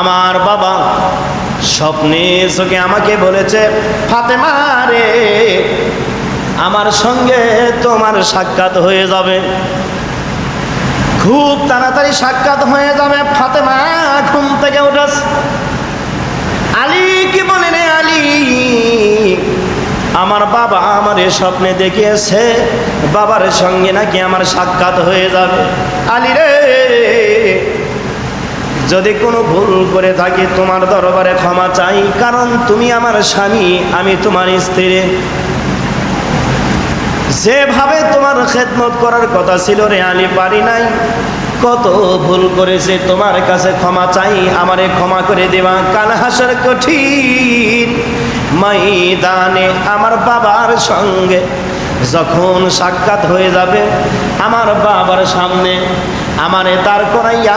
আমার বাবা স্বপ্নে চোখে আমাকে বলেছে, ফাতেমা রে, আমার সঙ্গে তোমার সাক্ষাৎ হয়ে যাবে। খুব তাড়াতাড়ি সাক্ষাৎ হয়ে যাবে, ফাতেমা, ঘুম থেকে উঠাস আলী কি বলে রে আলী? আমার বাবা আমার এ স্বপ্নে দেখিয়েছে, বাবার সঙ্গে নাকি আমার সাক্ষাৎ হয়ে যাবে। আলী রে যদি কোনো ভুল করে থাকি, তোমার দরবারে ক্ষমা চাই, কারণ তুমি আমার স্বামী, আমি তোমার স্ত্রী। যেভাবে তোমার খেদমত করার কথা ছিল রে আলী পারি নাই। কত ভুল করেছে, তোমার কাছে ক্ষমা চাই, আমারে ক্ষমা করে দেওয়া কাল হাসার কঠিন ময়দানে আমার বাবার সঙ্গে যখন সাক্ষাৎ হয়ে যাবে, আমার বাবার সামনে আমারে তার করাইয়া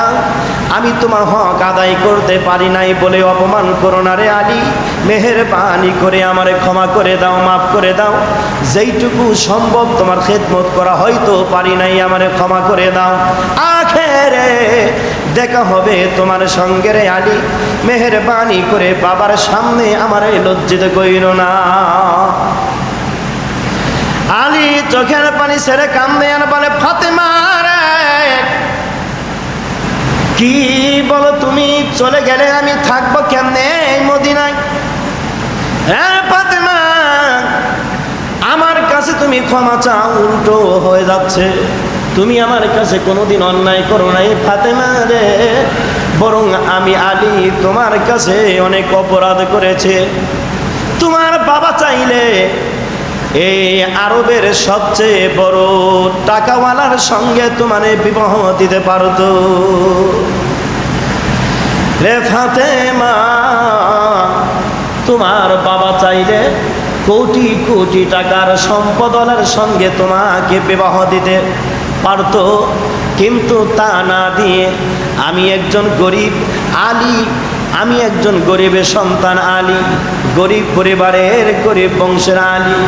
আমি তোমার হক আদায় করতে পারি নাই বলে অপমান করো না রে আলী। মেহেরবানি করে আমারে ক্ষমা করে দাও, মাফ করে দাও। যেইটুকু সম্ভব তোমার খেদমত করা হয়তো পারি নাই, আমারে ক্ষমা করে দাও। আখেরে দেখা হবে তোমার সঙ্গে রে আলী। মেহেরবানি করে বাবার সামনে আমারে লজ্জিত কইর না। আলী চোখের পানি ছেড়ে কান্দে, আর বলে ফাতেমা রে কি বলো তুমি? চলে গেলে আমি থাকব কেমনে মদিনায়? আমার কাছে তুমি ক্ষমা চাও, উল্টো হয়ে যাচ্ছে। তুমি আমার কাছে কোনোদিন অন্যায় করো নাই ফাতেমা রে। বরং আমি আলী তোমার কাছে অনেক অপরাধ করেছে। তোমার বাবা চাইলে এই আরবের সবচেয়ে বড় টাকাওয়ালার সঙ্গে তোমার বিবাহ দিতে পারতো। রে ফাতেমা, তোমার বাবা চাইলে কোটি কোটি টাকার সম্পদলার সঙ্গে তোমাকে বিবাহ দিতে পারতো। কিন্তু তা না দিয়ে আমি একজন গরিব আলী আমি একজন গরিবের সন্তান আলী, গরিব পরিবারের গরিব বংশের আলী।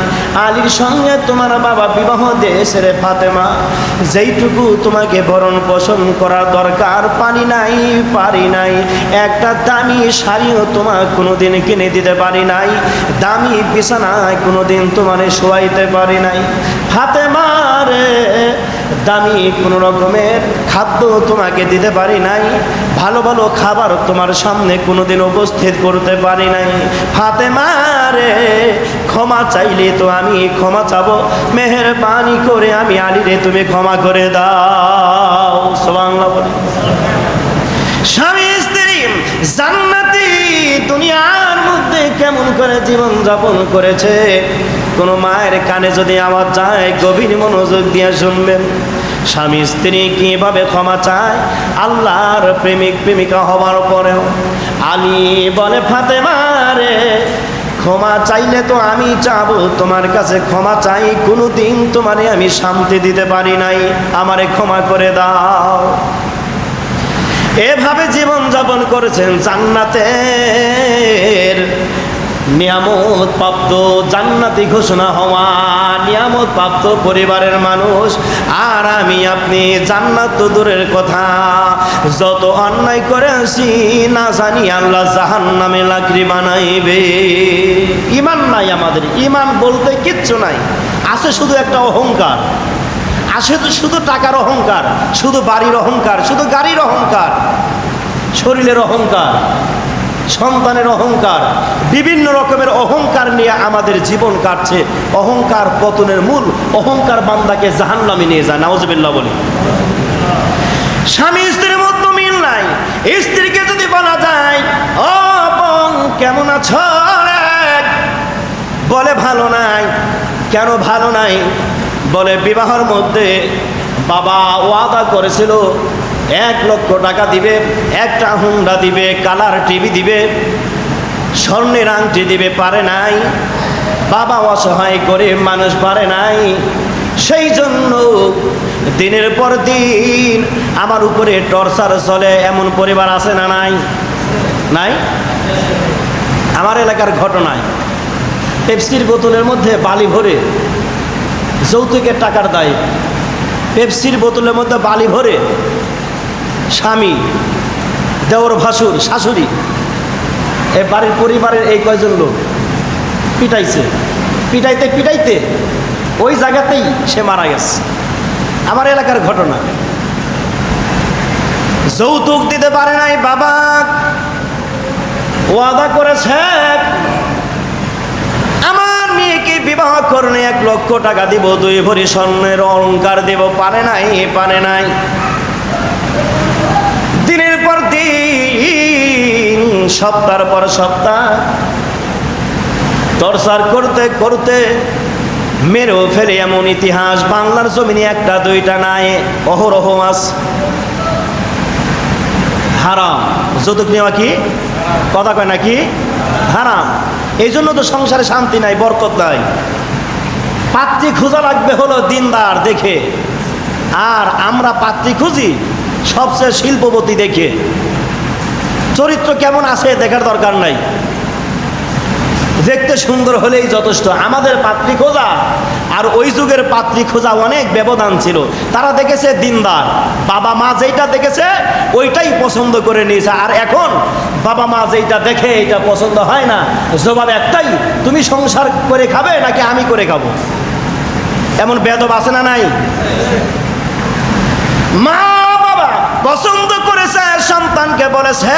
আলীর সঙ্গে তোমার বাবা বিবাহ দিয়েছে রে ফাতেমা। যেইটুকু তোমাকে ভরণ পোষণ করা দরকার, পানি নাই, পারি নাই। একটা দামি শাড়িও তোমার কোনোদিন কিনে দিতে পারি নাই। দামি বিছানায় কোনোদিন তোমার শোয়াইতে পারি নাই। ফাতেমা রে দামি কোনো রকমের খাদ্য তোমাকে দিতে পারি নাই। ভালো ভালো খাবার তোমার সামনে কোনোদিন উপস্থিত করতে পারি নাই। হাতে মারে ক্ষমা চাইলে তো আমি ক্ষমা চাবো। মেহরবানি করে আমি আলিরে তুমি ক্ষমা করে দাও। সোবাংলা বলি। স্বামী, স্ত্রী, জান্নাতি দুনিয়ার মধ্যে কেমন করে জীবন যাপন করেছে? কোনো মায়ের কানে যদি আওয়াজ যায়, গভীর মনোযোগ দিয়ে শুনবেন। স্বামী, স্ত্রী কীভাবে ক্ষমা চায়? আল্লাহর প্রেমিক, প্রেমিকা হওয়ার পরেও। আলী বলে ফাতে মারে ক্ষমা চাইলে তো আমি চাবো। তোমার কাছে ক্ষমা চাই কোনো দিন তোমারে আমি শান্তি দিতে পারি নাই। আমারে ক্ষমা করে দাও। এভাবে জীবন যাপন করেছেন জান্নাতের নিয়ামত প্রাপ্ত, জান্নাতি ঘোষণা হওয়া, নিয়ামত প্রাপ্ত পরিবারের মানুষ। আর আমি, আপনি জান্নাত তো দূরের কথা। যত অন্যায় করে আসি না জানি আল্লাহ জাহান নামে লাকড়ি বানাইবে। ইমান নাই আমাদের। ইমান বলতে কিচ্ছু নাই। আছে শুধু একটা অহংকার। আসে তো শুধু টাকার অহংকার, শুধু বাড়ির অহংকার, শুধু গাড়ির অহংকার, শরীরের অহংকার। সন্তানের অহংকার, বিভিন্ন রকমের অহংকার নিয়ে আমাদের জীবন কাটছে। অহংকার পতনের মূল, অহংকার বান্দাকে জাহান নামে নিয়ে যায়। নাওজবিল্লা বলে। স্বামী স্ত্রীর মধ্যে মিল নাই। স্ত্রীকে যদি বলা যায়, ও কেমন আছো? রে?" বলে, ভালো নাই। কেন ভালো নাই? বলে, বিবাহের মধ্যে বাবা ওয়াদা করেছিল এক লক্ষ টাকা দিবে, একটা হুন্ডা দিবে, কালার টিভি দিবে, স্বর্ণের আংটি দিবে, পারে নাই। বাবা অসহায়, গরিব মানুষ পারে নাই। সেই জন্য দিনের পর দিন আমার উপরে টর্চার চলে, এমন পরিবার আছে না নাই? নাই? আমার এলাকার ঘটনায় পেপসির বোতলের মধ্যে বালি ভরে যৌতুকের টাকার দায়, পেপসির বোতলের মধ্যে বালি ভরে স্বামী, দেওর ভাসুর, শাশুড়ি, এ বাড়ির পরিবারের এই কয়জন লোক পিটাইছে। পিটাইতে পিটাইতে ওই জায়গাতেই সে মারা গেছে। আমার এলাকার ঘটনা। যৌতুক দিতে পারে নাই বাবা। ওয়াদা করেছে, আমার মেয়েকে বিবাহ করলে এক লক্ষ টাকা দিব, দুই ভরি স্বর্ণের অলঙ্কার দেব। পারে নাই পারে নাই। দিন সপ্তাহের পর সপ্তাহ টর্চার করতে করতে মেরেও ফেলে এমন ইতিহাস, বাংলার জমিনে একটা, দুইটা নাই, অহরহ মাস হারাম। যৌতুক নেওয়া কি? কথা কয় নাকি হারাম। এই জন্য তো সংসারে শান্তি নাই, বরকত নাই। পাত্রী খোঁজা লাগবে হলো দিনদার দেখে। আর আমরা পাত্রী খুঁজি, সবচেয়ে শিল্পপতি দেখে। চরিত্র কেমন আছে দেখার দরকার নাই। দেখতে সুন্দর হলেই যথেষ্ট। আমাদের পাত্রী খোঁজা আর ওই যুগের পাত্রী খোঁজা অনেক ব্যবধান ছিল। তারা দেখেছে দিনদার। বাবা মা যেটা দেখেছে, ওইটাই পছন্দ করে নিয়েছে। আর এখন বাবা মা যেটা দেখে এটা পছন্দ হয় না। জবাব একটাই, তুমি সংসার করে খাবে নাকি আমি করে খাব? এমন বেদব আছে না নাই? মা বাবা পছন্দ করেছে, সন্তানকে বলেছে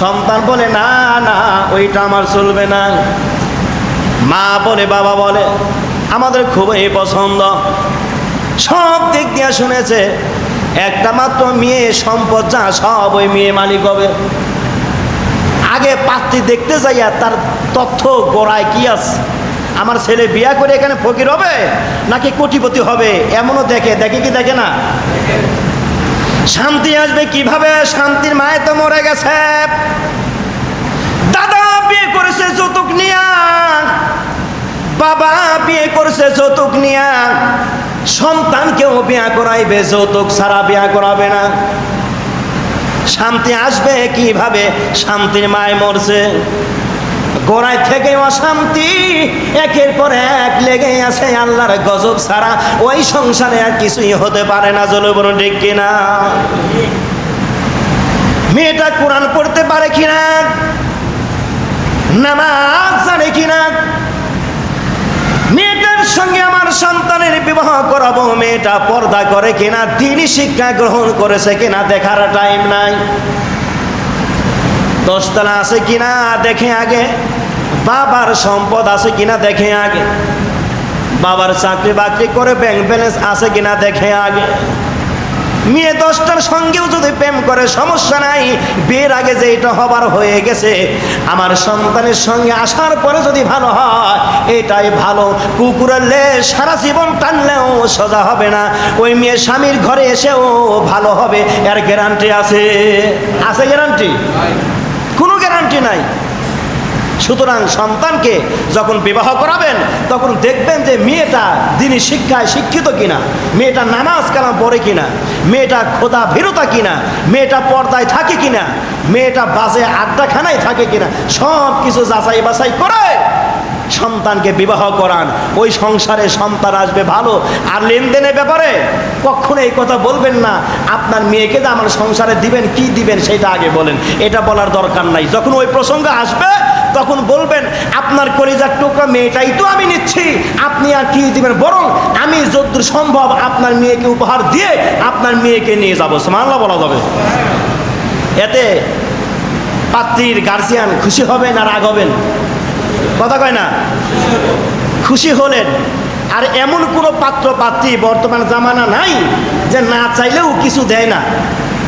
সন্তান বলে, না না, ওইটা আমার চলবে না। মা বলে, বাবা বলে, আমাদের খুবই পছন্দ। সব দিক দিয়ে শুনেছে, একটা মাত্র মেয়ে সম্পদ যা, সব ওই মেয়ে মালিক হবে। আগে পাত্রী দেখতে যাইয়া তার তথ্য গোড়ায় কি আছে? আমার ছেলে বিয়া করে এখানে ফকির হবে, নাকি কোটিপতি হবে? এমনও দেখে দেখে কি দেখে না? শান্তি আসবে কীভাবে? শান্তির মায়ে তো মরে গেছে। দাদা বিয়ে করেছে যৌতুক নিয়া। বাবা বিয়ে করেছে যৌতুক নিয়া। সন্তানকেও বিয়া করাইবে, যৌতুক ছাড়া বিয়া করাবে না। শান্তি আসবে কীভাবে? শান্তির মায় মরছে। গোড়ায় থেকে অশান্তি, একের পর এক লেগে আছে আল্লাহর গজব ছাড়া ওই সংসারে আর কিছুই হতে পারে না জলবন ঠিক কিনা? মেয়েটা কোরআন পড়তে পারে কিনা? নামাজ জানে কিনা? মেয়েটার সঙ্গে আমার সন্তানের বিবাহ করাবো, মেয়েটা পর্দা করে কিনা? তিনি শিক্ষা গ্রহণ করেছে কিনা? দেখার টাইম নাই। দশতলা আছে কিনা? দেখে আগে। বাবার সম্পদ আছে কিনা দেখে আগে। বাবার চাকরি বাকরি করে ব্যাংক ব্যালেন্স আছে কিনা দেখে আগে। মেয়ে দশটার সঙ্গেও যদি প্রেম করে, সমস্যা নাই। বিয়ের আগে যে এটা হবার হয়ে গেছে, আমার সন্তানের সঙ্গে আসার পরে যদি ভালো হয়, এটাই ভালো। কুকুরের লে সারা জীবন টানলেও সোজা হবে না। ওই মেয়ে স্বামীর ঘরে এসেও ভালো হবে। এর গ্যারান্টি আছে। আছে গ্যারান্টি কোনো গ্যারান্টি নাই। সুতরাং সন্তানকে যখন বিবাহ করাবেন, তখন দেখবেন যে মেয়েটা দিনই শিক্ষায় শিক্ষিত কিনা, মেয়েটা নামাজ কালাম পড়ে কিনা, মেয়েটা খোদা ভীরতা কিনা, মেয়েটা পর্দায় থাকে কিনা, মেয়েটা বাজে আড্ডাখানায় থাকে কিনা, সব কিছু যাচাই বাছাই করে সন্তানকে বিবাহ করান। ওই সংসারে সন্তান আসবে ভালো, আর লেনদেনের ব্যাপারে কখনো এই কথা বলবেন না, আপনার মেয়েকে যে আমার সংসারে দিবেন, কি দিবেন সেটা আগে বলেন, এটা বলার দরকার নাই। যখন ওই প্রসঙ্গ আসবে তখন বলবেন, আপনার কলিজার টুকরা মেয়েটাই তো আমি নিচ্ছি। আপনি আর কি দিবেন? বরং আমি যদ্দূর সম্ভব আপনার মেয়েকে উপহার দিয়ে আপনার মেয়েকে নিয়ে যাব। মানলা বলা যাবে। এতে পাত্রীর গার্জিয়ান খুশি হবেন আর রাগ হবেন। কথা কয় না? খুশি হলেন। আর এমন কোনো পাত্র পাত্রী বর্তমান জামানা নাই যে না চাইলেও কিছু দেয় না।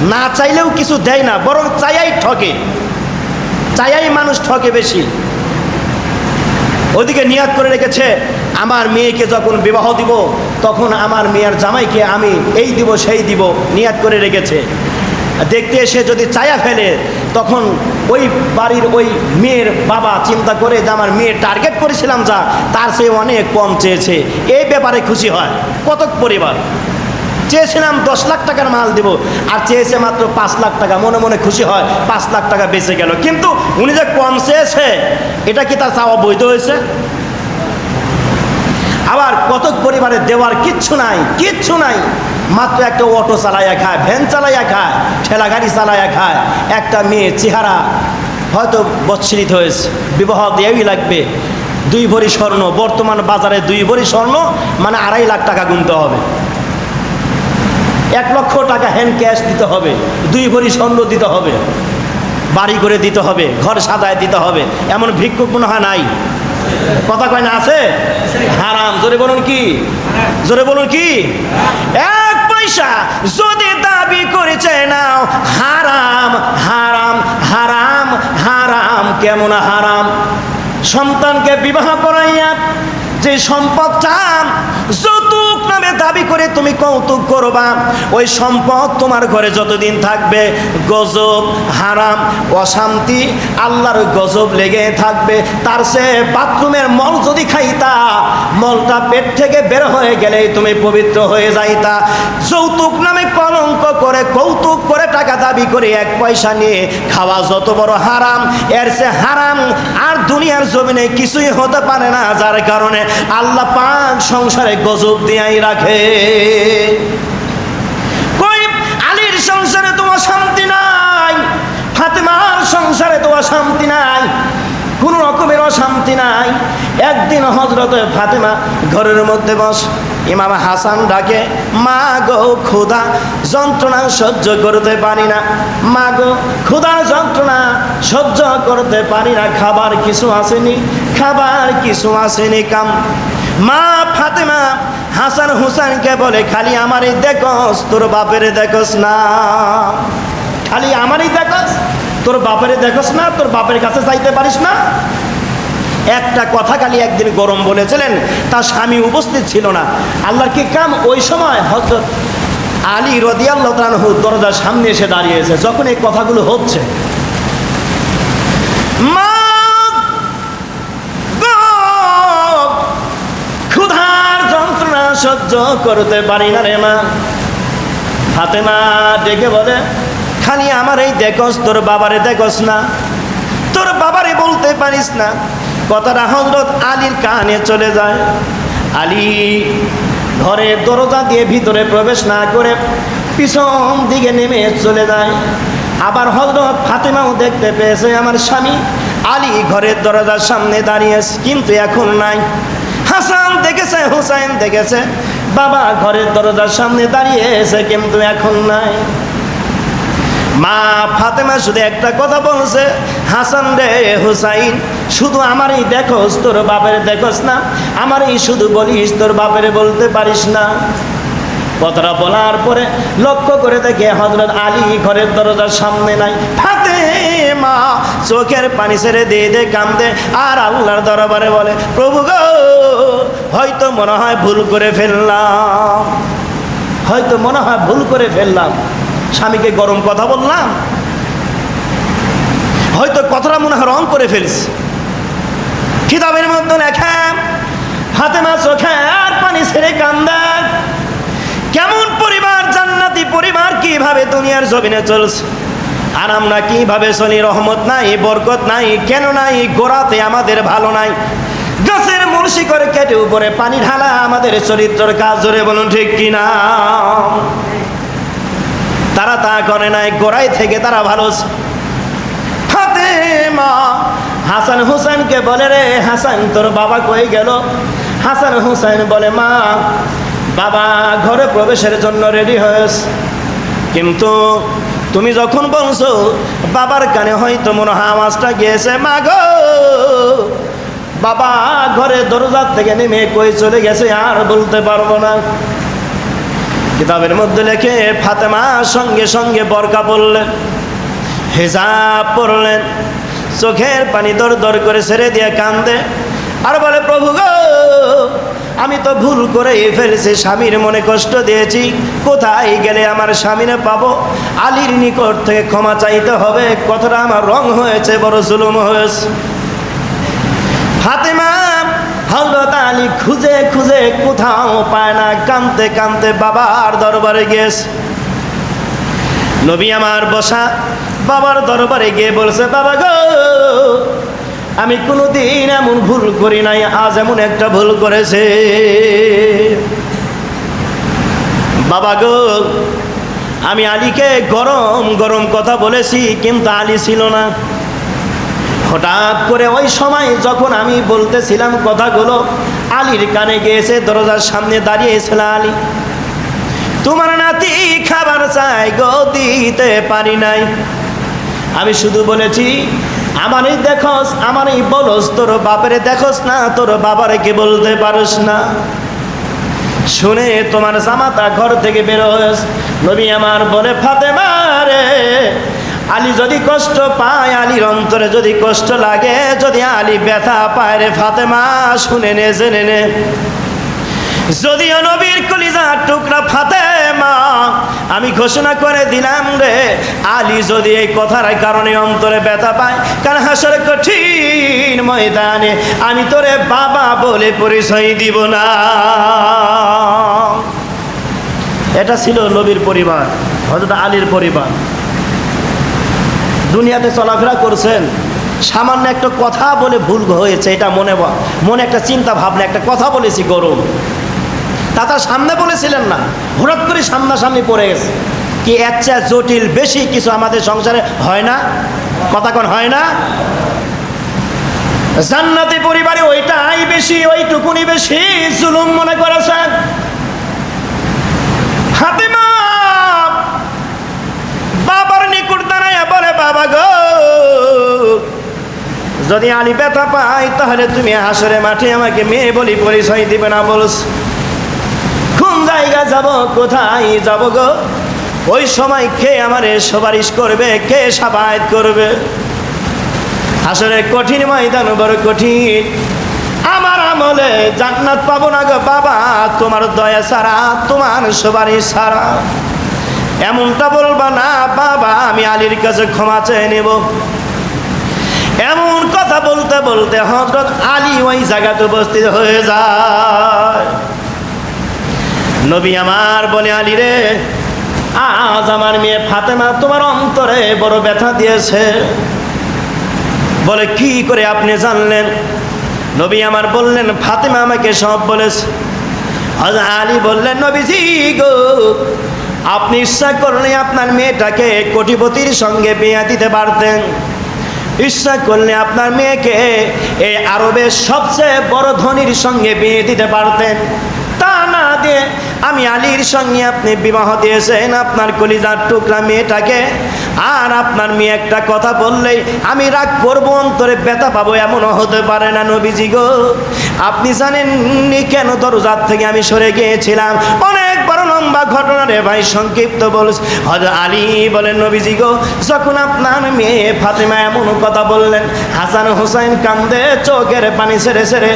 না চাইলেও কিছু দেয় না, বরং চাইয়াই ঠকে। চাইয়াই মানুষ ঠকে বেশি। ওদিকে নিয়াত করে রেখেছে, আমার মেয়েকে যখন বিবাহ দিব, তখন আমার মেয়ের জামাইকে আমি এই দিব, সেই দিব নিয়াত করে রেখেছে। দেখতে এসে যদি চায়া ফেলে, তখন ওই বাড়ির ওই মেয়ের বাবা চিন্তা করে যে আমার মেয়ে টার্গেট করেছিলাম যা, তার সে অনেক কম চেয়েছে। এই ব্যাপারে খুশি হয়। কতক পরিবার। চেয়েছিলাম দশ লাখ টাকার মাল দিব, আর চেয়েছে মাত্র পাঁচ লাখ টাকা। মনে মনে খুশি হয়, পাঁচ লাখ টাকা বেঁচে গেল। কিন্তু উনি যে কম চেয়েছে, এটা কি তার চাওয়া বৈধ হয়েছে? আবার কতক পরিবারে দেওয়ার কিচ্ছু নাই কিচ্ছু নাই। মাত্র একটা অটো চালাইয়া খায়, ভ্যান চালাইয়া খায়, ঠেলা গাড়ি চালাইয়া খায়। একটা মেয়ে চেহারা হয়তো বৎসরিত হয়েছে, বিবাহ দেওয়াই লাগবে। দুই ভরি স্বর্ণ, বর্তমান বাজারে দুই ভরি স্বর্ণ মানে আড়াই লাখ টাকা গুনতে হবে। এক লক্ষ টাকা হ্যান্ড ক্যাশ দিতে হবে, দুই ভরি স্বর্ণ দিতে হবে, বাড়ি করে দিতে হবে, ঘর সাজায় দিতে হবে, এমন ভিক্ষুক মনে হয় নাই? কথা কয় না আছে? হারাম, জোরে বলুন কি? জোরে বলুন কি? এক পয়সা যদি দাবি করেছে নাও, হারাম হারাম হারাম হারাম, কেমন হারাম? সন্তানকে বিবাহ করাইয়া যে সম্পদ চান দাবি করে তুমি কৌতুক করবা। ওই সম্পদ তোমার ঘরে যতদিন থাকবে, গজব, হারাম, অশান্তি, আল্লাহর গজব লেগে থাকবে। তার সে বাথরুমের মল যদি খাইতা মলটা পেট থেকে বের হয়ে গেলে তুমি পবিত্র হয়ে যাইতা। যৌতুক নামে কলঙ্ক করে, কৌতুক করে টাকা দাবি করে এক পয়সা নিয়ে খাওয়া যত বড় হারাম। এর সে হারাম আর দুনিয়ার জমিনে কিছুই হতে পারে না, যার কারণে আল্লাহ পাক সংসারে গজব দিয়াই রাখে। আলীর সংসারে তোমার শান্তি নাই, ফাতেমার সংসারে তোমার শান্তি নাই। কোনো রকমের অশান্তি নাই। একদিন হজরত ফাতেমা ঘরের মধ্যে বস, ইমাম হাসান ডাকে, মা গো, ক্ষুধা যন্ত্রণা সহ্য করতে পারি না। মা গো, ক্ষুধার যন্ত্রণা সহ্য করতে পারি না। খাবার কিছু আসেনি, খাবার কিছু আসেনি কাম। মা ফাতেমা হাসান হুসাইনকে বলে, খালি আমারই দেখস, তোর বাপের দেখস না। খালি আমারই দেখস? তোর বাপের দেখস না, তোর বাপের কাছে চাইতে পারিস না। একটা কথা খালি একদিন গরম বলেছিলেন, তার স্বামী উপস্থিত ছিল না। আল্লাহর কি কাম? ওই সময় হজরত আলী রদিয়াল্লাহ দরজার সামনে এসে দাঁড়িয়েছে যখন এই কথাগুলো হচ্ছে, মা সহ্য করতে পারি না রে মা। ফাতেমা ডেকে বলে খালি আমার এই দেখস, তোর বাবারে দেখস না। তোর বাবারে বলতে পারিস না। কথাটা হজরত আলীর কানে চলে যায়। আলী ঘরে দরজা দিয়ে ভিতরে প্রবেশ না করে পিছন দিকে নেমে চলে যায়। আবার হজরত ফাতেমাও দেখতে পেয়েছে আমার স্বামী। আলী ঘরের দরজার সামনে দাঁড়িয়েছে কিন্তু এখন নাই। হাসান দেখেছে, হুসাইন দেখেছে। বাবা ঘরের দরজার সামনে দাঁড়িয়েছে কিন্তু এখন নাই। মা ফাতেমা শুধু একটা কথা বলছে, হাসান রে হুসাইন, শুধু আমারই দেখোস, তোর বাপের দেখোস না। আমারই শুধু বলিস, তোর বাপের বলতে পারিস না। কথাটা বলার পরে লক্ষ্য করে দেখে হজরত আলী ঘরের দরজার সামনে নাই। ফাতে মা চোখের পানি ছেড়ে দিয়ে দে কান্দে আর আল্লাহর দরবারে বলে, প্রভু গো, হয়তো মনে হয় ভুল করে ফেললাম। হয়তো মনে হয় ভুল করে ফেললাম। স্বামীকে গরম কথা বললাম। হয়তো কথাটা মনে হয় রং করে ফেলছি। কিতাবের মধ্যে লেখা, ফাতেমা চোখে আর পানি ছেড়ে কান্দা। কেমন পরিবার, জান্নাতি পরিবার, কীভাবে দুনিয়ার জমিনে চলছে? আর আমরা কীভাবে চলি? রহমত নাই, বরকত নাই, কেন নাই? গোড়াতে আমাদের ভালো নাই। গাছের মুর্শি করে কেটে উপরে পানি ঢালা, আমাদের চরিত্রের কাজ ধরে বলুন ঠিক কিনা? তারা তা করে নাই গোড়াই থেকে তারা ভালো। ফাতেমা হাসান হুসেনকে বলে, রে হাসান, তোর বাবা কই গেল? হাসান হুসেন বলে, মা, বাবা ঘরে প্রবেশের জন্য রেডি হয়েছে। কিন্তু তুমি যখন বলছো, বাবার কানে হয়তো মনে হয় আওয়াজটা গিয়েছে, মা গো, বাবা ঘরে দরজার থেকে নেমে কই চলে গেছে, আর বলতে পারব না। কিতাবের মধ্যে লেখে, ফাতেমা সঙ্গে সঙ্গে বরকা পড়লেন, হেজাব পড়লেন, চোখের পানি দর দর করে ছেড়ে দিয়ে কান্দে আর বলে, প্রভু গো, আমি তো ভুল করে ফেলেছি, স্বামীর মনে কষ্ট দিয়েছি, কোথায় গেলে আমার স্বামীরে পাবো? আলীর নিকট থেকে ক্ষমা চাইতে হবে কতটা আমার রং হয়েছে, বড় জুলুম হয়েছে। ফাতেমা হজরত আলী খুঁজে খুঁজে কোথাও পায় না কানতে কানতে বাবার দরবারে গিয়েছে। নবী আমার বসা বাবার দরবারে গিয়ে বলছে, বাবা গো, আমি কোনোদিন এমন ভুল করি নাই, আজ এমন একটা ভুল করেছে। বাবা গো, আমি আলীকে গরম গরম কথা বলেছি, কিন্তু আলী ছিল না। হঠাৎ করে ওই সময় যখন আমি বলতেছিলাম কথাগুলো, আলীর কানে গিয়েছে দরজার সামনে দাঁড়িয়েছিল আলী। তোমার নাতি খাবার চাই গো, দিতে পারি নাই। আমি শুধু বলেছি, আমারই দেখোস আমার এই বলস, তোর বাপরে দেখোস না, তোর বাবারে কে বলতে পারস না। শুনে তোমার জামাতা ঘর থেকে বেরোস নবী আমার বলে, ফাতেমা রে আলী যদি কষ্ট পায়, আলীর অন্তরে যদি কষ্ট লাগে, যদি আলী ব্যথা পায় রে ফাতেমা, শুনে নে, জেনে নে। যদিও নবীর কলিজার টুকরা ফাতে মা আমি ঘোষণা করে দিলাম রে, আলী যদি এই কথার কারণে অন্তরে ব্যথা পায়, কারণ হাসর কঠিন ময়দানে আমি তোরে বাবা বলে পরিচয় দিব না। এটা ছিল নবীর পরিবার হজরত আলীর পরিবার। দুনিয়াতে চলাফেরা করছেন, সামান্য একটা কথা বলে ভুল হয়েছে, এটা মনে মনে একটা চিন্তা ভাবনা, একটা কথা বলেছি গরম। তা তার সামনে বলেছিলেন না, হঠাৎ করে সামনাসামনি পড়ে গেছে। কি এর জটিল, বেশি কিছু আমাদের সংসারে হয় না? কথা কোন, হয় না? জান্নাতি পরিবারে ওইটাই বেশি, ওইটুকুনি বেশি, জুলুম মনে করেছেন ফাতেমা বাবার নিকট দাঁড়ায় বলে বাবা গো। যদি আলী ব্যথা পাই তাহলে তুমি হাসরে মাঠে আমাকে মেয়ে বলি পরিচয় দিবে না বলস কোন জায়গা যাব, কোথায় যাব গো? ওই সময় কে আমারে সুপারিশ করবে, কে সাবায়ত করবে? আসলে কঠিন ময়দান, বড় কঠিন। আমার আমলে জান্নাত পাবো না গো বাবা, তোমার দয়া ছাড়া, তোমার সুপারিশ ছাড়া। এমনটা বলবা না, বাবা, আমি আলীর কাছে ক্ষমা চেয়ে নেব। এমন কথা বলতে বলতে হজরত আলী ওই জায়গাতে উপস্থিত হয়ে যায়। নবী আমার বলে আলী রে, আজ আমার মেয়ে ফাতেমা তোমার অন্তরে বড় ব্যথা দিয়েছে। বলে, কি করে আপনি জানলেন? নবী আমার বললেন, ফাতেমা আমাকে সব বলেছে। হযরত আলী বললেন, নবীজি গো আপনি ইচ্ছা করলে আপনার মেয়েটাকে কোটিপতির সঙ্গে বিয়ে দিতে পারতেন। ইচ্ছা করলে আপনার মেয়েকে এই আরবের সবচেয়ে বড় ধনির সঙ্গে বিয়ে দিতে পারতেন। তা না দিয়ে আমি আলীর সঙ্গে আপনি বিবাহ দিয়েছেন, আপনার কলিজার টুকরা মেয়েটাকে। আর আপনার মেয়ে একটা কথা বললেই আমি রাগ করব, অন্তরে ব্যথা পাবো, এমনও হতে পারে না নবীজি গো। আপনি জানেন নি কেন দরজার থেকে আমি সরে গিয়েছিলাম? অনেক বড় লম্বা ঘটনা রে ভাই, সংক্ষিপ্ত বলস হজ আলী বলেন, নবীজি গো, যখন আপনার মেয়ে ফাতেমা এমন কথা বললেন, হাসান হোসেন কান্দে, চোখের পানি ছেড়ে ছেড়ে,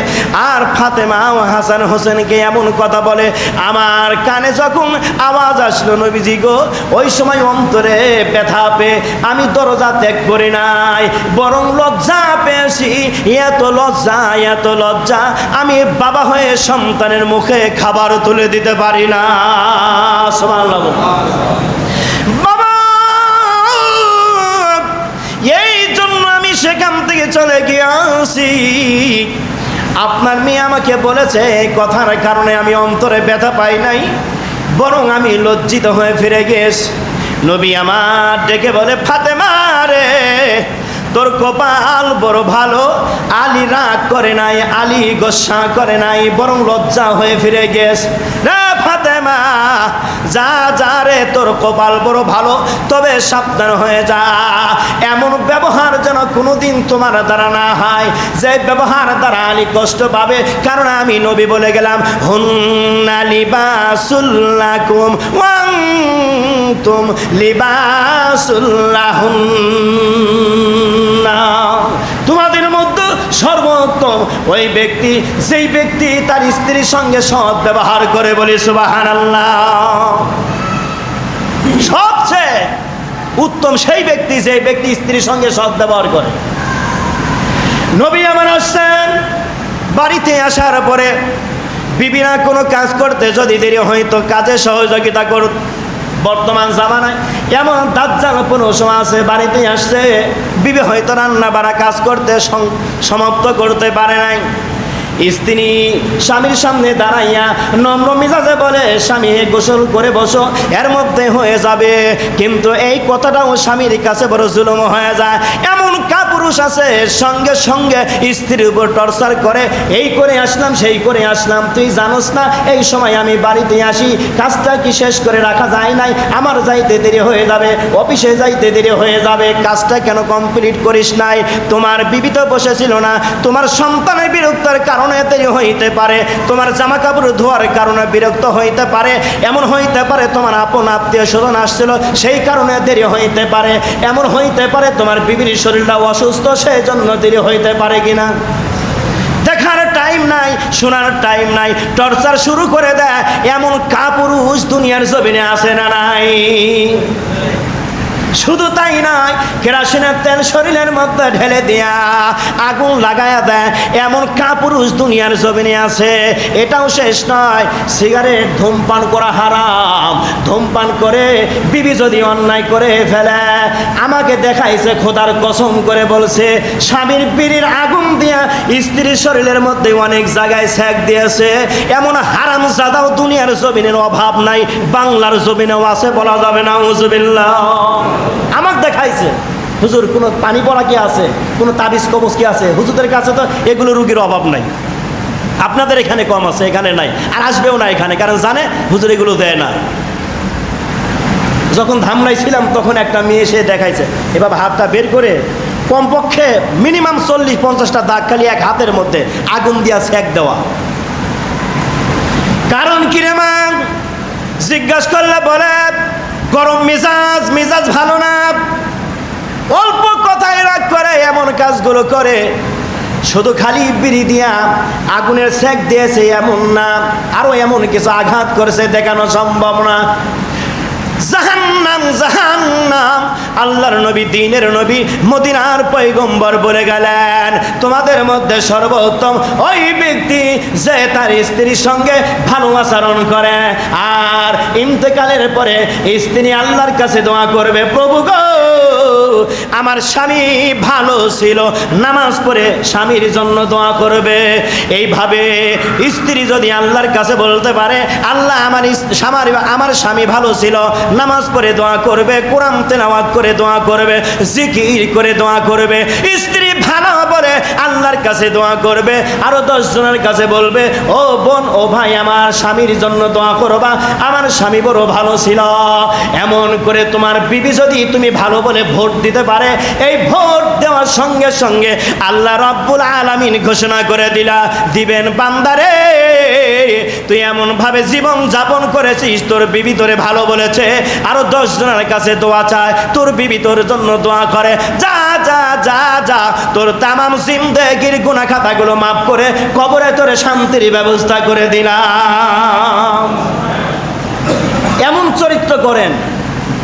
আর ফাতেমা ও হাসান হোসেনকে এমন কথা বলে, আমার কানে যখন আওয়াজ আসলো, নবীজি গো, ওই সময় অন্তরে ব্যথা পেয়ে আমি দরজা ত্যাগ করি নাই, বরং লজ্জা পেয়েছি এত লজ্জা এত লজ্জা, আমি বাবা হয়ে সন্তানের মুখে খাবার তুলে দিতে পারি না। এই জন্য আমি সেখান থেকে চলে আপনার মেয়ে আমাকে বলেছে কথার কারণে আমি অন্তরে ব্যথা পাই নাই, বরং আমি লজ্জিত হয়ে ফিরে গেছি নবী আমার ডেকে বলে ফাতে মারে তোর কপাল বড় ভালো, আলী রাগ করে নাই, আলী গোসা করে নাই, বরং লজ্জা হয়ে ফিরে গেছ ফাতেমা যা যা রে, তোর কপাল বড় ভালো, তবে সাবধান হয়ে যা। এমন ব্যবহার যেন কোনোদিন তোমার দ্বারা না হয়। যে ব্যবহার দ্বারা আলী কষ্ট পাবে, কারণ আমি নবী বলে গেলাম, হুন্না লিবাসুল্লাকুম ওয়াং তুম লিবাসুল্লাহুন্না সর্বোত্তম ওই ব্যক্তি, যেই ব্যক্তি তার স্ত্রীর সঙ্গে সৎ ব্যবহার করে বলে সুবাহান সবচেয়ে উত্তম সেই ব্যক্তি যে ব্যক্তি স্ত্রীর সঙ্গে সৎ ব্যবহার করে। নবী আমার আসছেন, বাড়িতে আসার পরে, বিবিরা কোনো কাজ করতে যদি দেরি হয়তো কাজে সহযোগিতা করুন। বর্তমান জামানায়। এমন দাজ্জাল সময় আছে বাড়িতে আসছে। বিবে হয়তো রান্না বাড়া কাজ করতে সমাপ্ত করতে পারে নাই। স্ত্রী স্বামীর সামনে দাঁড়াইয়া নম্র মিজাজে বলে, স্বামী, গোসল করে বসো, এর মধ্যে হয়ে যাবে। কিন্তু এই কথাটাও স্বামীর কাছে বড় জুলুম হয়ে যায়। এমন কাপুরুষ আছে, সঙ্গে সঙ্গে স্ত্রীর উপর টর্চার করে, এই করে আসলাম, সেই করে আসলাম, তুই জানোস না, এই সময় আমি বাড়িতে আসি, কাজটা কি শেষ করে রাখা যায় নাই? আমার যাইতে দেরি হয়ে যাবে, অফিসে যাইতে দেরি হয়ে যাবে, কাজটা কেন কমপ্লিট করিস নাই? তোমার বিবি তো বসেছিল না, তোমার সন্তানের বিরক্তের কারণে দেরি হইতে পারে। তোমার জামা কাপড় ধোয়ার কারণে বিরক্ত হইতে পারে। এমন হইতে পারে তোমার আপন আত্মীয় স্বজন আসছিল, সেই কারণে দেরি হইতে পারে। এমন হইতে পারে তোমার বিবির শরীরটা অসুস্থ সেই জন্য দেরি হইতে পারে কিনা। দেখার টাইম নাই, শোনার টাইম নাই, টর্চার শুরু করে দেয়, এমন কাপুরুষ দুনিয়ার জমিনে আসে না নাই? শুধু তাই নয়, কেরাসিনের তেল শরীরের মধ্যে ঢেলে দেয়া আগুন লাগায়া দেয়। এমন কাপুরুষ দুনিয়ার জমিনে আছে, এটাও শেষ নয়। সিগারেট ধূমপান করা হারাম। ধূমপান করে বিবি যদি অন্যায় করে ফেলে, আমাকে দেখাইছে খোদার কসম করে বলছে, স্বামীর বিড়ির আগুন দিয়া স্ত্রীর শরীরের মধ্যে অনেক জায়গায় স্যাক দিয়েছে। এমন হারাম জাদাও দুনিয়ার জমিনের অভাব নাই, বাংলার জমিনেও আছে বলা যাবে না উজবিল্লাহ আমাকে দেখাইছে। হুজুর, কোনো পানি পড়া কি আছে? কোনো তাবিজ কবজ কি আছে? হুজুরদের কাছে তো এগুলো রুগীর অভাব নাই। আপনাদের এখানে কম আছে, এখানে নাই, আর আসবেও না এখানে, কারণ জানে হুজুর এগুলো দেয় না। যখন ধামরাই ছিলাম তখন একটা মেয়ে এসে দেখাইছে। এভাবে হাতটা বের করে কমপক্ষে মিনিমাম চল্লিশ, পঞ্চাশটা দাগ খালি এক হাতের মধ্যে আগুন দিয়া সেক দেওয়া। কারণ কিরে মা? জিজ্ঞাসা করলে বলে গরম মেজাজ মেজাজ ভালো না। অল্প কথায় রাগ করে, এমন কাজগুলো করে। শুধু খালি বিড়ি দিয়া আগুনের সেক দিয়েছে এমন না, আরও এমন কিছু আঘাত করেছে দেখানো সম্ভব না। জাহান্নাম জাহান্নাম। আল্লাহর নবী, দিনের নবী, মদিনার পৈগম্বর বলে গেলেন, তোমাদের মধ্যে সর্বোত্তম ওই ব্যক্তি যে তার স্ত্রীর সঙ্গে ভালো আচরণ করে। আর ইন্তেকালের পরে স্ত্রী আল্লাহর কাছে দোয়া করবে, প্রভু গো আমার স্বামী ভালো ছিল, নামাজ পড়ে স্বামীর জন্য দোয়া করবে। এইভাবে স্ত্রী যদি আল্লাহর কাছে বলতে পারে, আল্লাহ আমার স্বামী আমার স্বামী ভালো ছিল, নামাজ পড়ে দোয়া করবে, কোরআন তেলাওয়াত করে দোয়া করবে, জিকির করে দোয়া করবে, স্ত্রী ভালো বলে আল্লাহর কাছে দোয়া করবে, আরও দশ জনের কাছে বলবে, ও বোন, ও ভাই, আমার স্বামীর জন্য দোয়া করবা, আমার স্বামী বড় ভালো ছিল। এমন করে তোমার বিবি যদি তুমি ভালো বলে ভোট দিতে পারে, এই ভোট দেওয়ার সঙ্গে সঙ্গে আল্লাহ রব্বুল আলামিন ঘোষণা করে দিলা, দিবেন, বান্দারে, তুই এমন ভাবে জীবন যাপন করেছিস, তোর বিবি তোরে ভালো বলেছে, আরও দশ জনের কাছে দোয়া চায়, তোর বিবি তোর জন্য দোয়া করে, যা যা যা যা। তোর তামাম জিন্দেগির গুণা খাতাগুলো মাফ করে কবরে তোরে শান্তির ব্যবস্থা করে দিলাম। এমন চরিত্র করেন।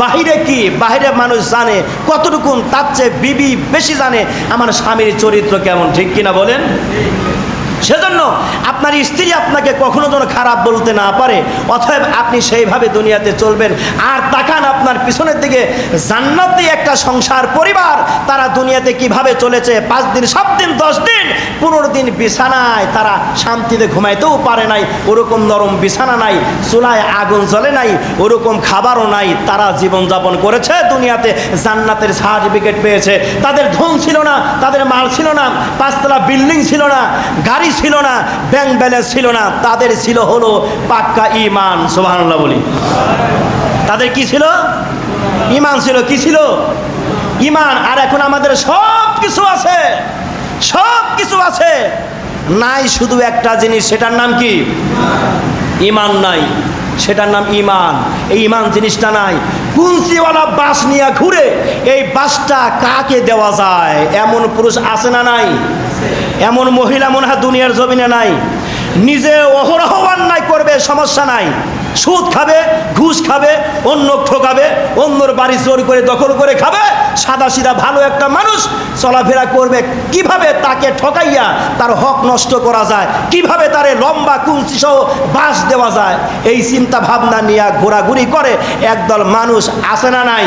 বাহিরে কি? বাহিরে মানুষ জানে। কতটুকুন তার চেয়ে বিবি বেশি জানে? আমার স্বামীর চরিত্র কেমন, ঠিক কিনা বলেন? সেজন্য আপনার স্ত্রী আপনাকে কখনো যেন খারাপ বলতে না পারে। অতএব আপনি সেইভাবে দুনিয়াতে চলবেন। আর তাকান আপনার পিছনের দিকে। জান্নাতি একটা সংসার পরিবার তারা দুনিয়াতে কীভাবে চলেছে? পাঁচ দিন, সাত দিন, দশ দিন, পনেরো দিন বিছানায় তারা শান্তিতে ঘুমাইতেও পারে নাই। ওরকম নরম বিছানা নাই, চুলায় আগুন জ্বলে নাই, ওরকম খাবারও নাই। তারা জীবনযাপন করেছে দুনিয়াতে। জান্নাতের সার্টিফিকেট পেয়েছে। তাদের ধন ছিল না, তাদের মাল ছিল না, পাঁচতলা বিল্ডিং ছিল না। গাড়ি ছিল না, ব্যাংক ব্যালেন্স ছিল না, তাদের ছিল হলো পাক্কা ইমান সোহানুল্লাহ বলি। তাদের কি ছিল? ইমান ছিল, কি ছিল? ইমান আর এখন আমাদের সব কিছু আছে সব কিছু আছে। নাই শুধু একটা জিনিস, সেটার নাম কি? ইমান নাই। সেটার নাম ইমান। এই ইমান জিনিসটা নাই। কুঞ্চিওয়ালা বাস নিয়ে ঘুরে এই বাসটা কাকে দেওয়া যায়? এমন পুরুষ আছে না নাই? এমন মহিলা মনে হয় দুনিয়ার জমিনে নাই। নিজে অহরহ অন্যায় করবে, সমস্যা নাই। সুদ খাবে, ঘুষ খাবে, অন্য ঠকাবে, অন্যর বাড়ি চোর করে দখল করে খাবে সাদা সিধা ভালো একটা মানুষ চলাফেরা করবে। কীভাবে তাকে ঠকাইয়া তার হক নষ্ট করা যায়? কীভাবে তারে লম্বা কুঞ্চি সহ বাস দেওয়া যায়? এই চিন্তা ভাবনা নিয়ে ঘোরাঘুরি করে একদল মানুষ আসে না নাই?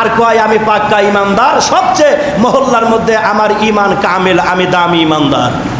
আর কয়, আমি পাক্কা ইমানদার। সবচেয়ে মহল্লার মধ্যে আমার ইমান কামেল, আমি দামি ইমানদার।